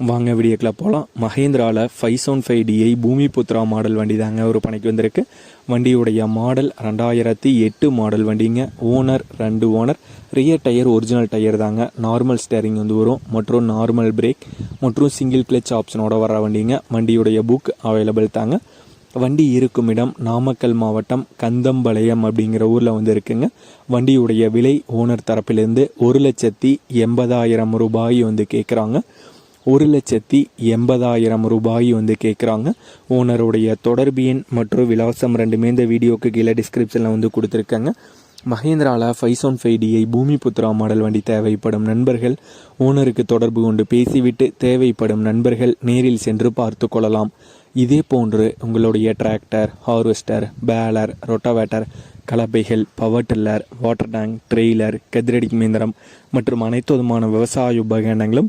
வாங்க வீடியோக்கில் போகலாம் மஹேந்திராவில் five seven five DI Bhoomi Putra model வண்டி தாங்க ஒரு பணிக்கு வந்திருக்கு. வண்டியுடைய மாடல் ரெண்டாயிரத்தி எட்டு மாடல் வண்டிங்க. ஓனர் ரெண்டு owner rear tyre original tyre தாங்க. நார்மல் ஸ்டேரிங் வந்து வரும். மற்றும் நார்மல் பிரேக் மற்றும் சிங்கிள் கிளச் ஆப்ஷனோட வர வண்டிங்க. வண்டியுடைய புக் அவைலபிள் தாங்க. வண்டி இருக்கும் இடம் நாமக்கல் மாவட்டம் கந்தம்பாளையம் அப்படிங்கிற ஊரில் வந்து இருக்குங்க. வண்டியுடைய விலை ஓனர் தரப்பிலிருந்து ஒரு லட்சத்தி எண்பதாயிரம் ரூபாய் வந்து கேட்குறாங்க ஒரு லட்சத்தி எண்பதாயிரம் ரூபாய் வந்து கேட்குறாங்க ஓனருடைய தொடர்பு எண் மற்றும் விலாசம் ரெண்டுமே இந்த வீடியோக்கு கீழே டிஸ்கிரிப்ஷனில் வந்து கொடுத்துருக்காங்க. மகேந்திராவில் five one five DI Bhoomi Putra model வண்டி தேவைப்படும் நண்பர்கள் ஓனருக்கு தொடர்பு கொண்டு பேசிவிட்டு தேவைப்படும் நண்பர்கள் நேரில் சென்று பார்த்து கொள்ளலாம். இதே போன்று உங்களுடைய tractor harvester baler rotavator கலப்பைகள் power tiller water tank trailer கதிரடி இயந்திரம் மற்றும் அனைத்து விதமான விவசாய உபகரணங்களும்